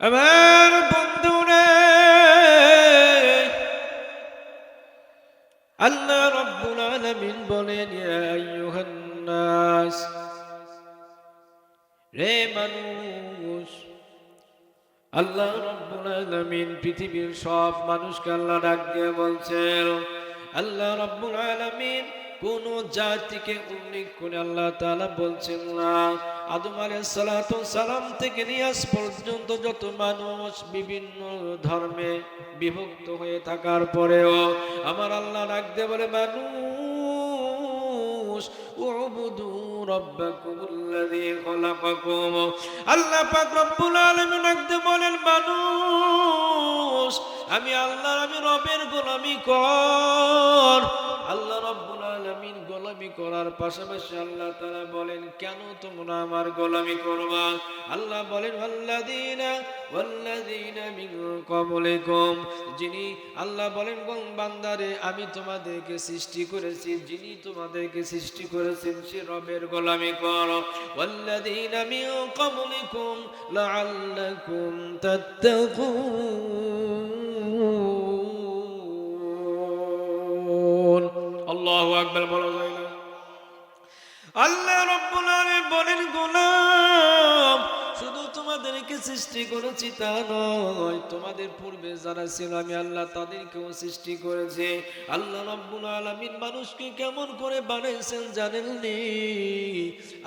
আমার বন্ধুরে, আল্লাহ রব্বুল আলামিন বলেন রে মানুষ, আল্লাহ রব্বুল আলামিন পৃথিবীর সব মানুষকে আল্লাহ ডাক দিয়ে বলছেন, আল্লাহ রব্বুল আলামিন কোন জাতিকে উল্লেখ করে আল্লাহ তাআলা বলছেন না। আদম সালাম থেকে নিয়ে আজ পর্যন্ত যত মানুষ বিভিন্ন ধর্মে বিভক্ত হয়ে থাকার পরেও আমার আল্লাহ রাখতে বলে, মানুষ আল্লাহ বলেন আমি আল্লাহ আমি রবের গোলামি কর। আল্লাহ রব্বুল আলামিন গোলামি করার পাশাপাশি আল্লাহ তাআলা বলেন, কেন তোমরা আমার গোলামি করবা? আল্লাহ বলেন যিনি আল্লাহ বলেন বান্দারে, আমি তোমাদেরকে সৃষ্টি করেছি, যিনি তোমাদেরকে সৃষ্টি করেছেন, সে রবের গোলামি করো। আল্লাহু আকবার, বলা যায় না আল্লাহ রব্বুল আলামিন বলেন গোলাম তোমাদেরকে সৃষ্টি করেছি তা নয়। তোমাদের পূর্বে যারা ছিল, আমি আল্লাহ তাদেরকেও সৃষ্টি করেছি। আল্লাহ রব্বুল আলামিন মানুষকে কেমন করে বানিয়েছেন জানেননি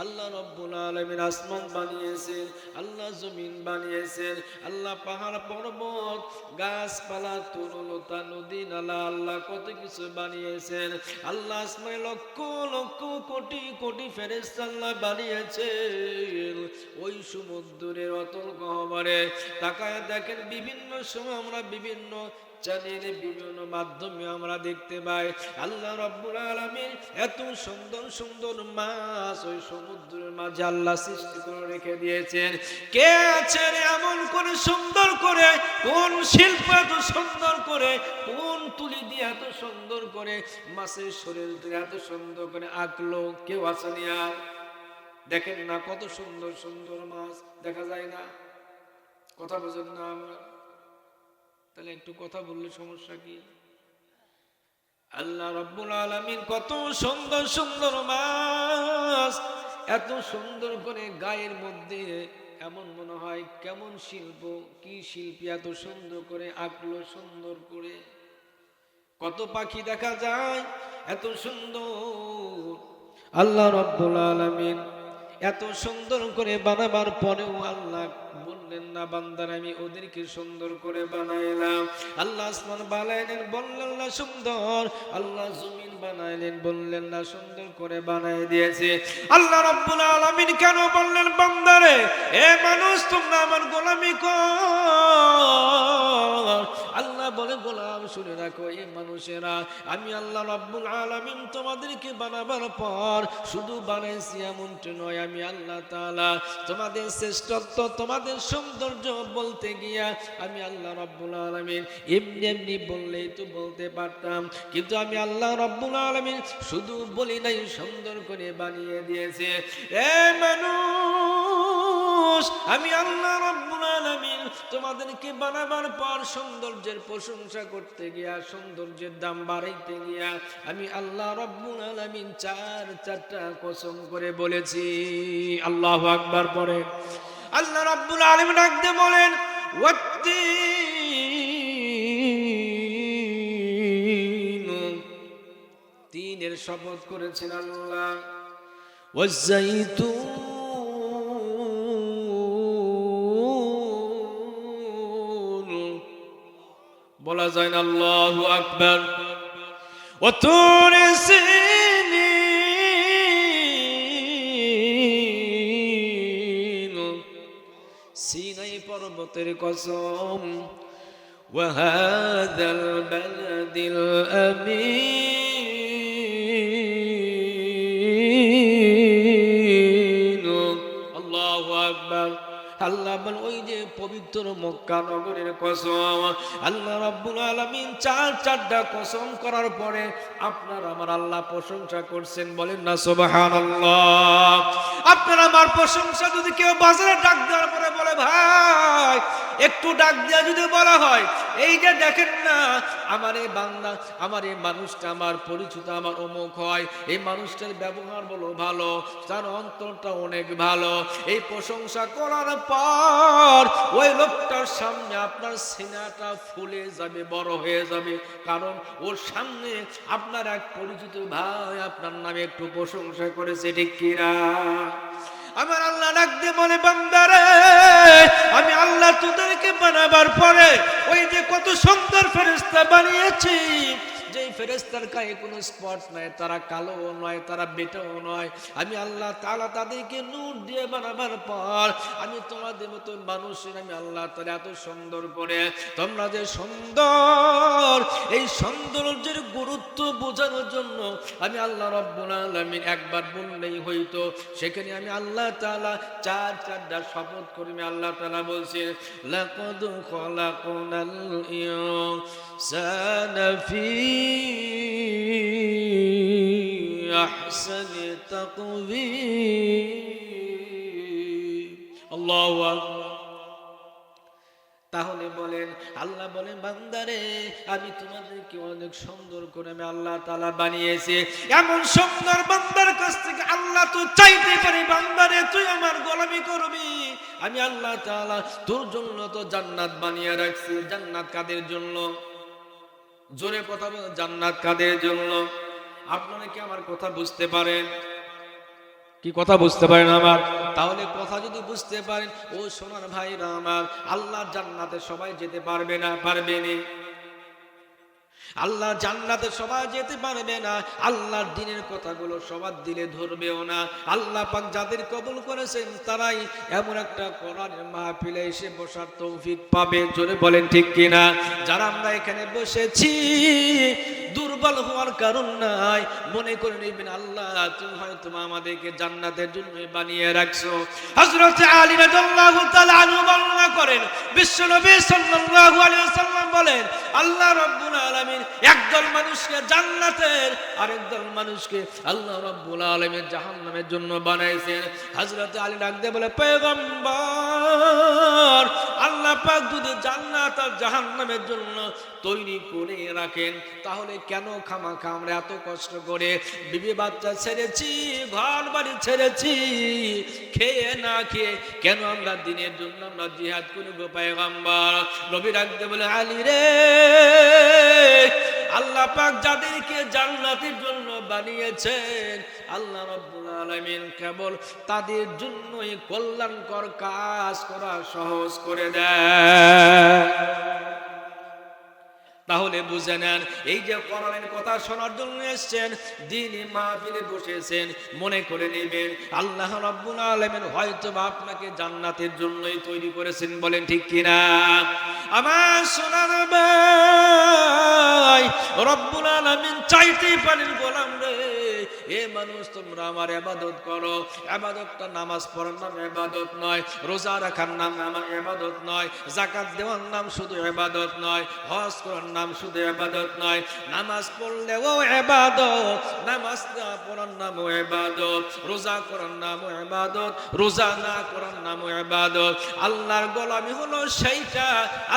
আল্লাহ রব্বুল আলামিন আসমান বানিয়েছেন, আল্লাহ জমিন বানিয়েছেন, আল্লাহ পাহাড়, পর্বত, গাছপালা তরুলতা নদী, নালা, আল্লাহ কত কিছু বানিয়েছেন। আল্লাহ আসমায় লক্ষ লক্ষ, কোটি কোটি ফেরেশতা আল্লাহ বানিয়েছেন। ওই সমুদ্রের অতল গহবরে। তাকায় দেখেন বিভিন্ন সময় আমরা বিভিন্ন চ্যানেলে বিভিন্ন মাধ্যমে আমরা দেখতে পাই, আল্লাহ রব্বুল আলামিন এত সুন্দর সুন্দর মাছ ওই সমুদ্রের মাঝে আল্লাহ সৃষ্টি করে রেখে দিয়েছেন। কে আছেন এমন করে সুন্দর করে? কোন শিল্প এত সুন্দর করে? কোন তুলি দিয়ে এত সুন্দর করে? মাছের শরীর এত সুন্দর করে? আঁকলো কেউ আসেনি আর? দেখেন না কত সুন্দর সুন্দর মাছ, দেখা যায় না। কথা বোঝেন না আমরা। তাহলে একটু কথা বললে সমস্যা কি? আল্লাহ রব্বুল আলামিন কত সুন্দর সুন্দর মাছ, এত সুন্দর করে গায়ের মধ্যে এমন মনে হয়, কেমন শিল্প, কি শিল্পী এত সুন্দর করে, আঁকলো সুন্দর করে। কত পাখি দেখা যায় এত সুন্দর। আল্লাহ রব্বুল আলামিন এত সুন্দর করে বানাবার পরেও আল্লাহ বললেন, না বান্দার, আমি ওদেরকে সুন্দর করে বানাইলাম। আল্লাহ আসমান বানাইলেন, বললেন, না সুন্দর। আল্লাহ জমিন বানাইলেন, বললেন, না সুন্দর করে বানাই দিয়েছে। আল্লাহ রব্বুল আলামিন কেন বললেন, বান্দারে, এ মানুষ, তোমরা আমার গোলামি কর। আল্লাহ বলে, গোলাম শুনে রাখো এই মানুষেরা। আমি আল্লাহ রব্বুল আলামিন তোমাদেরকে বানাবার পর শুধু বানাইছি এমনটা নয়, আমি আল্লাহ তাআলা তোমাদের শ্রেষ্ঠত্ব, তোমাদের সৌন্দর্য বলতে গিয়া আমি আল্লাহ রব্বুল আলামিন এমনি এমনি বললেই তো বলতে পারতাম। কিন্তু আমি আল্লাহ রব্বুল আলামিন শুধু বলি নাই, সুন্দর করে বানিয়ে দিয়েছে। এ মানুষ! মানুষ, আমি আল্লাহ রব্বুল আলামিন তোমাদেরকে বানাবার পর সৌন্দর্যের প্রশংসা করতে গিয়া, সৌন্দর্যের দাম বাড়াইতে গিয়া, আমি আল্লাহ রব্বুল আলামিন চার, চারটা কসম করে বলেছি। আল্লাহ আকবার পরে আল্লাহ রব্বুল আলামিন ডাকতে বলেন তিনের শপথ করেছেন আল্লাহ। ওয়াজ্জাইতুন। বলা যায় না আল্লাহু আকবার وطور سينين সিনাই পর্বতের কসম وهذا البلد الأمين আল্লাহ ওই যে পবিত্র মক্কা নগরের কসম। আল্লাহ রাব্বুল আলামিন চার চারটা কসম করার পরে আপনার আমার আল্লাহ প্রশংসা করছেন, বলেন না সুবহানাল্লাহ। আপনার আমার প্রশংসা যদি কেউ বাজারে ডাক দেওয়ার পরে বলে, ভাই একটু ডাক দিয়া যদি বলা হয়, এই যে দেখেন না, আমার এই বান্দা, আমার এই মানুষটা, আমার পরিচিত, আমার অমুক হয়, এই মানুষটার ব্যবহার বলো ভালো, তার অন্তরটা অনেক ভালো, এই প্রশংসা করার পর ওই লোকটার সামনে আপনার সিনাটা ফুলে যাবে, বড় হয়ে যাবে, কারণ ওর সামনে আপনার এক পরিচিত ভাই আপনার নামে একটু প্রশংসা করেছে, ঠিক কিরা আমার আল্লাহ ডাকতে বলে বান্দারে আমি আল্লাহ তোদেরকে বানাবার পরে ওই যে কত সুন্দর ফেরিস্তা বানিয়েছি যেই ফেরেস্তার গায়ে কোনো স্পট নাই, তারা কালো নয়, তারা বেটাও নয়। আমি আল্লাহ তালা তাদেরকে নূর দিয়ে বানাবার পর আমি তোমাদের মতো মানুষের আমি আল্লাহ তাআলা এত সুন্দর করে, তোমরা যে সুন্দর, এই সৌন্দর্যের গুরুত্ব বোঝানোর জন্য আমি আল্লাহ রব্বুল আলামিন একবার বললেই হইতো। সেখানে আমি আল্লাহ তালা চার চারটা শপথ করি, আমি আল্লাহ তালা বলছি, লাকাদ খলাকনাল ইনসানা ফি আহসানি তাকবীর আল্লাহু আকবার তাহলে বলেন, আল্লাহ বলেন, বান্দারে, আমি তোমাদেরকে অনেক সুন্দর করে আমি আল্লাহ তালা বানিয়েছি। এমন সুন্দর বান্দার কাছ থেকে আল্লাহ তো চাইতে পারি, বান্দারে, তুই আমার গোলামি করবি। আমি আল্লাহ তাআলা তোর জন্য তো জান্নাত বানিয়ে রাখছি। জান্নাত কাদের জন্য? জোরে কথা জান্নাত কাদের জন্য? আপনারা কি আমার কথা বুঝতে পারেন? কি কথা বুঝতে পারেন আমার? তাহলে কথা যদি বুঝতে পারেন, ও সোনার ভাইরা আমার, আল্লাহ জান্নাতে সবাই যেতে পারবে না পারবে না। আল্লাহ জান্নাতে সবাই যেতে পারবে না। আল্লাহর দিনের কথাগুলো সবার দিলে ধরবেও না। আল্লাহ পাক যাদের কবুল করেছেন তারাই এমন একটা কোরআনের মাহফিলে এসে বসার তৌফিক পাবে। জোরে বলেন ঠিক কিনা? যারা আমরা এখানে বসেছি দুর্বল হওয়ার কারণ নাই। মনে করে নেবেন, আল্লাহ, তুমি হয়তো আমাদেরকে জান্নাতের জন্য বানিয়ে রাখছো। হযরত আলী রাদিয়াল্লাহু তাআলা আনহু বর্ণনা করেন, বিশ্বনবী সাল্লাল্লাহু আলাইহি ওয়াসাল্লাম বলেন, আল্লাহ রাব্বুল আলামিন একদল মানুষকে জান্নাতের আরেকদল মানুষকে আল্লাহ রাব্বুল আলামিন জাহান্নামের জন্য বানাইছেন। হযরত আলী ডাক দিয়ে বলে, পয়গম্বর আল্লাহ পাক যদি জান্নাত আর জাহান্নামের জন্য তৈরি করে রাখেন, তাহলে কেন খামা আমরা এত কষ্ট করে বিবি বাচ্চা ছেড়েছি, ঘর বাড়ি ছেড়েছি, খেয়ে না খেয়ে কেন আমরা দিনের জন্য আমরা জিহাদ করি গোপায় পায়গাম্বার? নবী রাখতে বলে, আলী রে আল্লাহ পাক যাদেরকে জান্নাতের জন্য বানিয়েছেন, আল্লাহ রাব্বুল আলামিন কেবল তাদের জন্যই কল্যাণকর কাজ করা সহজ করে দেয় তাহলে বুঝে নেন, এই যে কোরআনের কথা শোনার জন্য এসেছেন, দিনে মাহফিলে বসেছেন, মনে করে নেবেন, আল্লাহ রাব্বুল আলামিন হয়তো বা আপনাকে জান্নাতের জন্যই তৈরি করেছেন বলেন ঠিক কিনা? আমার সোনার ভাই রব্বুল আলমিন চাইতেই পারেন গোলাম রে। এ মানুষ, তোমরা আমার ইবাদত করো। ইবাদতটা নামাজ পড়ার নাম ইবাদত নয়, রোজা রাখার নাম আমার ইবাদত নয়, যাকাত দেওয়ার নাম শুধু ইবাদত নয়, হজ করার নাম শুধু ইবাদত নয়, নামাজ পড়লেও ইবাদত, নামাজ না পড়ার নামও ইবাদত, রোজা করার নামও ইবাদত, রোজা না করার নামও ইবাদত। আল্লাহর গোলামি হলো সেইটা,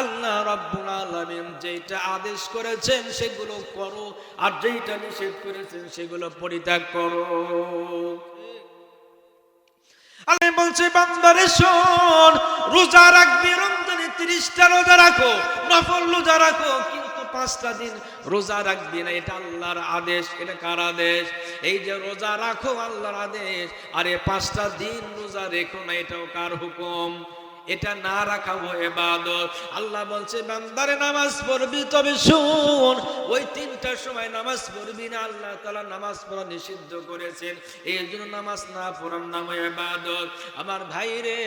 আল্লাহ রাব্বুল আলামিন যেটা আদেশ করেছেন সেগুলো করো, আর যেইটা নিষেধ করেছেন সেগুলো পরিত্যাগ করো। আমি বলছি, বান্দারে শোন, রোজা রাখবি, রমজানে তিরিশটা রোজা রাখো, নফল রোজা রাখো, কিন্তু পাঁচটা দিন রোজা রাখবি না, এটা আল্লাহর আদেশ, এটা কার আদেশ? এই যে রোজা রাখো, আল্লাহর আদেশ, আরে পাঁচটা দিন রোজা রেখো না, এটাও কার হুকুম? এটা না রাখাবো এবাদত। আল্লাহ বলছে, বান্দারে নামাজ পড়বি তবে শুন। ওই তিনটার সময় নামাজ পড়বি না, আল্লাহ তালা নামাজ পড়া নিষিদ্ধ করেছেন। এই জন্য নামাজ না পড়ার নাম এবাদত। আমার ভাই রে,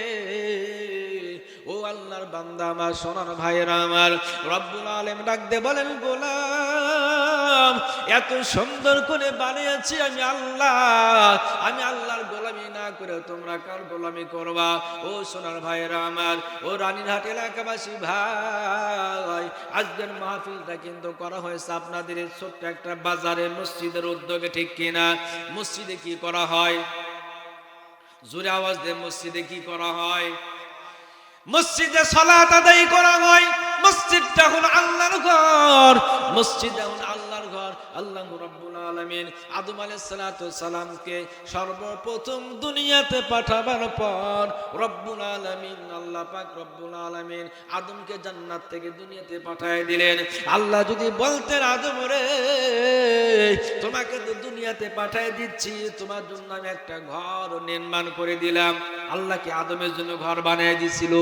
ও আল্লাহর বান্দা আমার, সোনার ভাইয়েরা আমার। রব্বুল আলেম ডাক দে, বলেন, গোলাম। এত সুন্দর করে বানিয়েছি আমি আল্লাহ। আমি আল্লাহর গোলামি না করে তোমরা কার গোলামি করবা? ও সোনার ভাইয়েরা আমার, ও রানীরহাট এলাকাবাসী ভাই, আজকের মাহফিলটা কিন্তু করা হয়েছে আপনাদের ছোট্ট একটা বাজারে, মসজিদের উদ্যোগে, ঠিক কিনা? মসজিদে কি করা হয়? জোরে আওয়াজ দিয়ে মসজিদে কি করা হয়? মসজিদে সালাত আদায় করা হয়। মসজিদটা হলো আল্লাহর ঘর। মসজিদ হলো আল্লাহর ঘর আল্লাহ রাব্বুল আলামিন আদম আলাইহিস সালাতু সর্বপ্রথম দুনিয়াতে পাঠাবার পর রব্বুল আলামিন, আল্লাহ পাক রব্বুল আলামিন আদমকে জান্নাত থেকে দুনিয়াতে পাঠিয়ে দিলেন। আল্লাহ যদি বলতেন আদম রে, তোমাকে তো দুনিয়াতে পাঠিয়ে দিচ্ছি, তোমার জন্য আমি একটা ঘর নির্মাণ করে দিলাম। আল্লাহকে আদমের জন্য ঘর বানিয়ে দিছিল?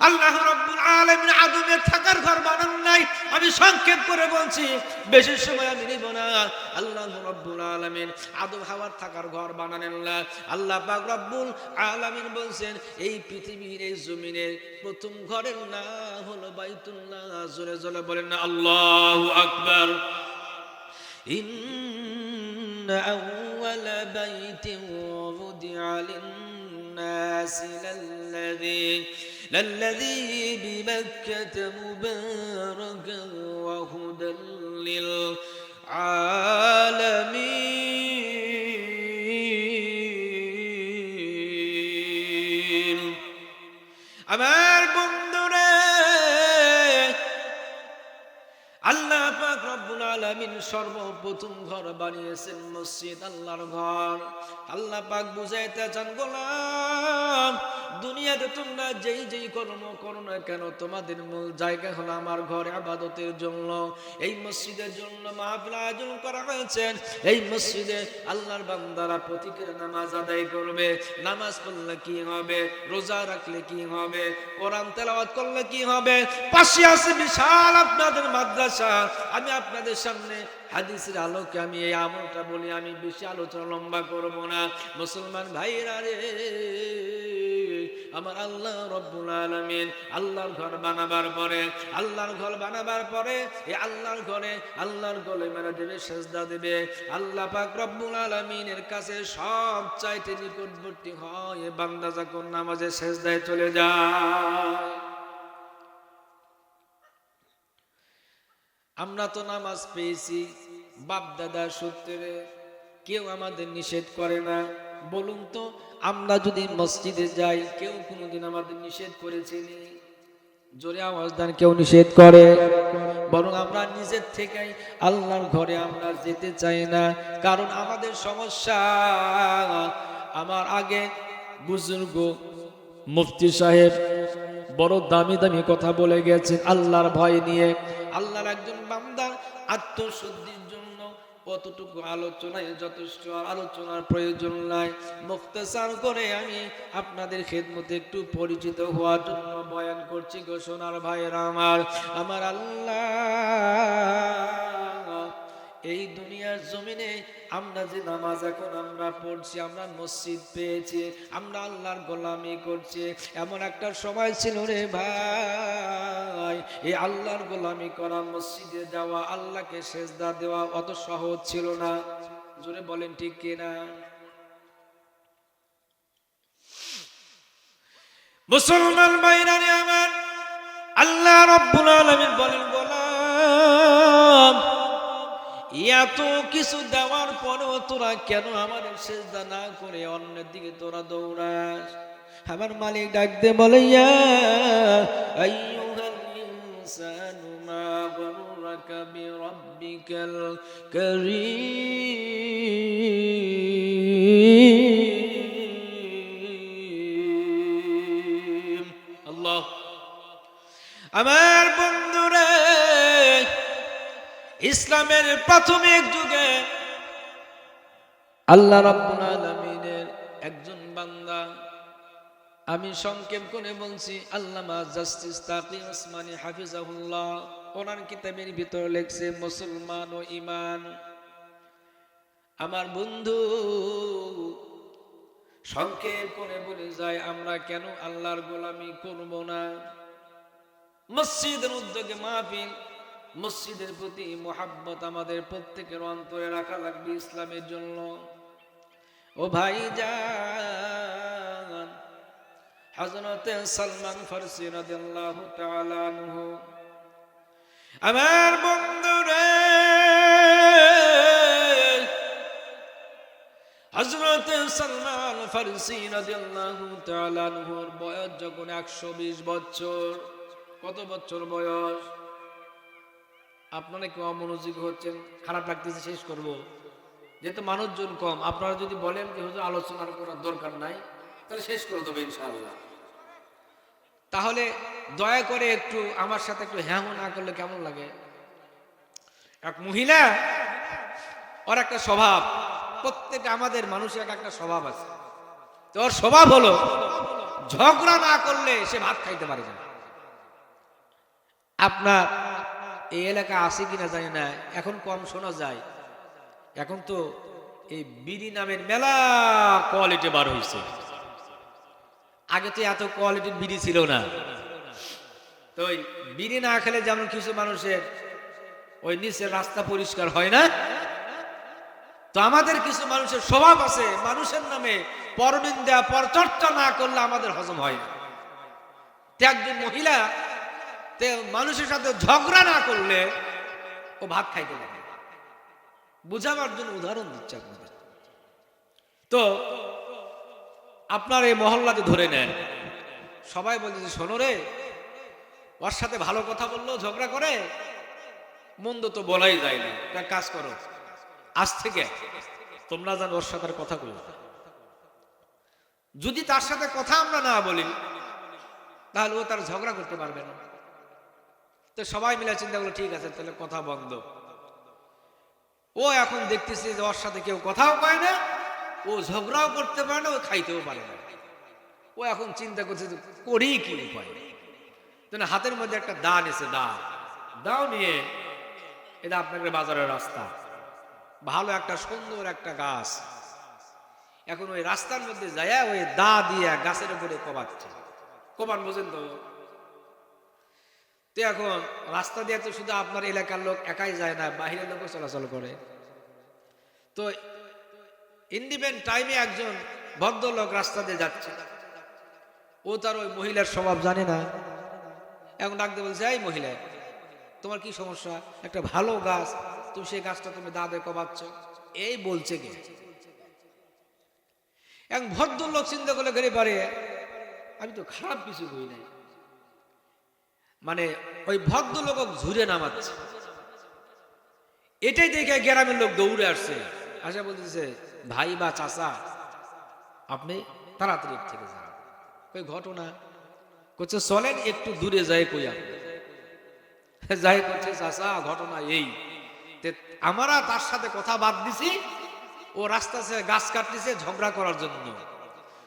আল্লাহ রব্বুল আলামিন আদমের থাকার ঘর বানান নাই আমি সংক্ষেপ করে বলছি বেশি সময় আমি নিব না আল্লাহ রব্বুল আলামিন আদম হাওয়ার থাকার ঘর বানানেন না আল্লাহ পাক রব্বুল আলামিন বলছেন এই পৃথিবীর এই জমিনের প্রথম ঘরের নাম হলো বাইতুল্লাহ জোরে জোরে বলেন না আল্লাহু আকবার إن أول بيت وضع للناس للذي للذي بمكة مباركا وهدى للعالمين আমার বন্ধুরে আল্লাহ পাক রব্বুল আলামিন সর্বপ্রথম ঘর বানিয়েছেন মসজিদ আল্লাহর ঘর আল্লাহ পাক বুঝাইতে চান গোলাম দুনিয়াতে তোমরা যেই যেই কর্ম করো না কেন, তোমাদের মূল জায়গা হলো আমার ঘরে আবাদতের জন্য। এই মসজিদের জন্য মাহফিল আয়োজন করা হয়েছে। এই মসজিদে আল্লাহর বান্দারা প্রতীকের নামাজ আদায় করবে। নামাজ পড়লে কি হবে? রোজা রাখলে কি হবে? কোরআন তেলাওয়াত করলে কি হবে? পাশে আছে বিশাল আপনাদের মাদ্রাসা। আমি আপনাদের সামনে হাদিসের আলোকে আমি এই আমলটা বলি, আমি বেশি আলোচনা লম্বা করব না। মুসলমান ভাইরা রে আমার আল্লাহ রব্বুল আলামিন আল্লাহর ঘর বানাবার পরে, আল্লাহর ঘর বানাবার পরে এই আল্লাহর ঘরে আল্লাহর গলে মেরে দেবে সেজদা দেবে। আল্লাহ পাক রব্বুল আলামিনের কাছে সব চাইতে নিকটবর্তী হয়, এ বান্দা যখন নামাজে সেজদায় চলে যায়। আমরা তো নামাজ পেয়েছি, বাপ দাদা সূত্রে কেউ আমাদের নিষেধ করে না। বলুন তো, আমরা যদি মসজিদে যাই, কেউ কোনোদিন আমাদের নিষেধ করেছিনি জোরে আওয়াজ দেন, কেউ নিষেধ করে? বরং আমরা নিজের থেকেই আল্লাহর ঘরে আমরা যেতে চাই না। কারণ আমাদের সমস্যা, আমার আগে বুজুর্গ মুফতি সাহেব বড় দামি দামি কথা বলে গেছেন আল্লাহর ভয় নিয়ে। আল্লাহর একজন বান্দা আত্মশুদ্ধির কতটুকু আলোচনায় যথেষ্ট আলোচনার প্রয়োজন নাই। মুক্তার করে আমি আপনাদের খেদমতে একটু পরিচিত হওয়ার জন্য বয়ান করছি ঘোষণার ভাইয়েরা আমার। আমার আল্লাহ আমরা যে নামাজ এখন আমরা পড়ছি, আমরা মসজিদ পেয়েছি, আমরা আল্লাহর গোলামি করছি, এমন একটা সময় ছিল রে ভাই। এই আল্লাহর গোলামি করা, মসজিদে যাওয়া, আল্লাহকে সেজদা দেওয়া অত সহজ ছিল না। জোরে বলেন ঠিক কিনা? মুসলমান বাইরানি আমার আল্লাহ রব্বুল আলামিন বলেন, গোলাম এত কিছু দেওয়ার পরেও তোরা কেন আমার সেজদা না করে অন্যের দিকে তোরা দৌড়াস? আমার মালিক ডাকতে বলে, ইয়া মা আমার ইসলামের প্রাথমিক যুগে আল্লাহ রাব্বুল একজন বান্দা। আমি সংক্ষেপ করে বলছি কিতাবের ভিতর লেখছে, মুসলমান ও ইমান আমার বন্ধু, সংক্ষেপ করে বলে যায়, আমরা কেন আল্লাহর গোলামি করব না? মসজিদের উদ্যোগে মাহফিল মসজিদের প্রতি মোহাব্বত আমাদের প্রত্যেকের অন্তরে রাখা লাগবে ইসলামের জন্য। ও ভাই যান সালমান ফারসি রাদিয়াল্লাহু তাআলা আনহু, আমার বন্ধুরে হজরত সালমান ফারসি রাদিয়াল্লাহু তাআলা আনহুর বয়স যখন 120 বছর, কত বছর বয়স? আপনারা কি অমনোযোগী হচ্ছেন, খারাপ লাগতেছে, শেষ করব। যেহেতু মানুষজন কম, আপনারা যদি বলেন যে, হুজুর, আলোচনার করার দরকার নাই, তাহলে শেষ করে দেবো ইনশাআল্লাহ। তাহলে দয়া করে একটু আমার সাথে একটু হ্যাঁ হু না করলে কেমন লাগে? এক মহিলা, ওর একটা স্বভাব। প্রত্যেকটা আমাদের মানুষের এক একটা স্বভাব আছে। তো ওর স্বভাব হলো, ঝগড়া না করলে সে ভাত খাইতে পারে না। আপনার এই এলাকা আছে কিনা জানি না। এখন কম শোনা যায়। এখন তো এই বিড়ি নামের মেলা কোয়ালিটি বার হয়েছে আগে তো এত কোয়ালিটির বিড়ি ছিল না। তো ওই বিড়ি না খেলে যেমন কিছু মানুষের ওই নিচের রাস্তা পরিষ্কার হয় না। তো আমাদের কিছু মানুষের স্বভাব আছে, মানুষের নামে পরনিন্দা পরচর্চা না করলে আমাদের হজম হয় না। একজন মহিলা তে মানুষের সাথে ঝগড়া না করলে ও ভাত খাইতে পারে বুঝাবার জন্য উদাহরণ দিচ্ছে আপনাদের। তো আপনার এই মহল্লাতে ধরে নেন, সবাই বলছে যে, শোনো রে, ওর সাথে ভালো কথা বলল, ঝগড়া করে, মন্দ তো বলাই যায় না। কাজ করো, আজ থেকে তোমরা যেন ওর সাথে কথা বলো যদি তার সাথে কথা আমরা না বলি, তাহলে ও তার ঝগড়া করতে পারবে না। তো সবাই মিলে চিন্তা করল ঠিক আছে তাহলে কথা বন্ধ। ও এখন দেখতেছে যে ওর সাথে কেউ কথাও পায় না ও ঝগড়াও করতে পারে না ও খাইতেও পারে না। ও এখন চিন্তা করছে যে করি কি উপায়? তো না, হাতের মধ্যে একটা দা নিছে দা দাও নিয়ে এটা আপনাদের বাজারের রাস্তা। ভালো একটা সুন্দর একটা গাছ। এখন ওই রাস্তার মধ্যে যায় ওই দা দিয়ে গাছের উপরে কবাচ্ছে। কবান বোঝেন তো? তো এখন রাস্তা দিয়ে তো শুধু আপনার এলাকার লোক একাই যায় না, বাহিরের লোকও চলাচল করে। তো ইন্ডিপেন্ড টাইমে একজন ভদ্রলোক রাস্তা দিয়ে যাচ্ছে। ও তার ওই মহিলার স্বভাব জানে না। এখন ডাকতে বলছে, এই মহিলা, তোমার কি সমস্যা? একটা ভালো গাছ তুমি সেই গাছটা তুমি দাদে কমাচ্ছ। এই বলছে কে? এক ভদ্রলোক চিন্তা করলে ঘরে পারে, আমি তো খারাপ কিছু করি নাই। মানে ওই ভদ্রলোক ঝুরে নামাচ্ছে। এটাই দেখে গ্রামের লোক দৌড়ে আসছে। আসা বলতেছে, ভাই বা চাচা, আপনি তাড়াতাড়ি থেকে যান। ওই ঘটনা? করছে চলেন একটু দূরে যায় কই আপনি যাই করছে চাচা, ঘটনা এই। আমরা তার সাথে কথা বাদ দিছি, ও রাস্তা গাছ কাটতেছে ঝগড়া করার জন্য।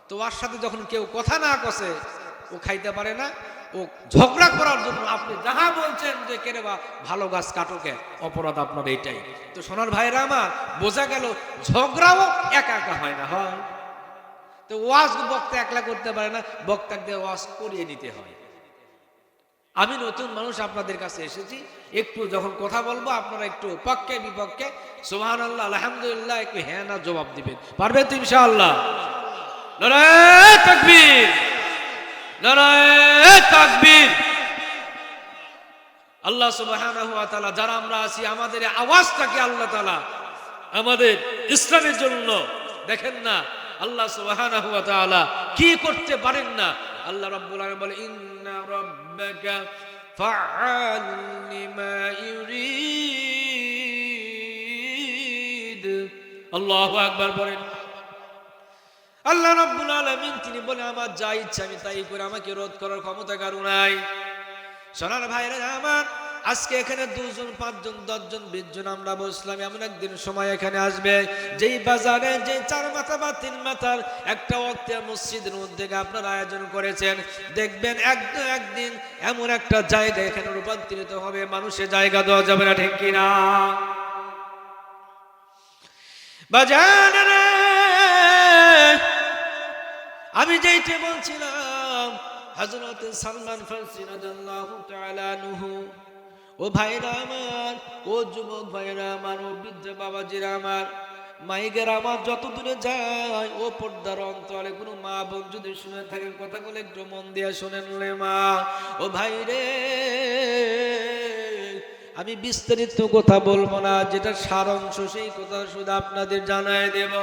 তো ওর সাথে যখন কেউ কথা না কষে ও খাইতে পারে না ও ঝগড়া করার জন্য আপনি যাহা বলছেন যে কেরে বা, ভালো গাছ কাটোকে অপরাধ আপনার এইটাই। তো সোনার ভাইরা আমার, বোঝা গেল ঝগড়াও একা একা হয় না, হয়। তো ওয়াজ বক্তা একলা করতে পারে না, বক্তাকে ওয়াজ করিয়ে নিতে হয়। আমি নতুন মানুষ আপনাদের কাছে এসেছি, একটু যখন কথা বলব, আপনারা একটু পক্ষে, বিপক্ষে সোহান আল্লাহ আলহামদুলিল্লাহ, একটু হ্যাঁ না, জবাব দিবেন। পারবেন তো ইনশাআল্লাহ? লড়াই তাকবীর। আল্লাহ সুবহানাহু ওয়া তাআলা, যারা আমরা আছি, আমাদের আওয়াজটাকে আল্লাহ তাআলা আমাদের ইসলামের জন্য দেখেন না, আল্লাহ সুবহানাহু ওয়া তাআলা কি করতে পারেন না, আল্লাহ রাব্বুল আলামিন বলে, ইন্না রাব্বাকা ফাআল লিমা ইউরিদ। আল্লাহু আকবার বলেন আল্লাহ রাব্বুল আলামিন তিনি বলে, আমার যা ইচ্ছা আমি তাই করে আমাকে রোধ করার ক্ষমতা কারও নাই। সোনার ভাইরা, আমার আজকে এখানে দুজন, পাঁচজন, দশজন বিশ জন আমরা বসলাম। এমন একদিন সময় এখানে আসবে, যেই বাজারে যে চার মাথা বা তিন মাথার একটা অক্তে মসজিদের উদ্যোগে আপনারা আয়োজন করেছেন। দেখবেন একদিন একদিন এমন একটা জায়গা এখানে রূপান্তরিত হবে, মানুষের জায়গা দেওয়া যাবে না, ঠিক কিনা? বাজার আমি যেইটা বলছিলাম, হযরত সালমান ফারসি রাদিয়াল্লাহু তাআলা আনহু, ও ভাইরা আমার, ও যুবক ভাইরা আমার, ও বৃদ্ধ বাবাজিরা আমার মাইকের আমার যত দূরে যায়, ও পর্দার অন্তরে কোনো মা বোন যদি শুনে থাকেন, কথাগুলো একটু মন দিয়ে শোনেন রে মা। ও ভাই রে আমি বিস্তারিত কথা বলব না যেটা সারাংশ সেই কথা শুধু আপনাদের জানাই দেব।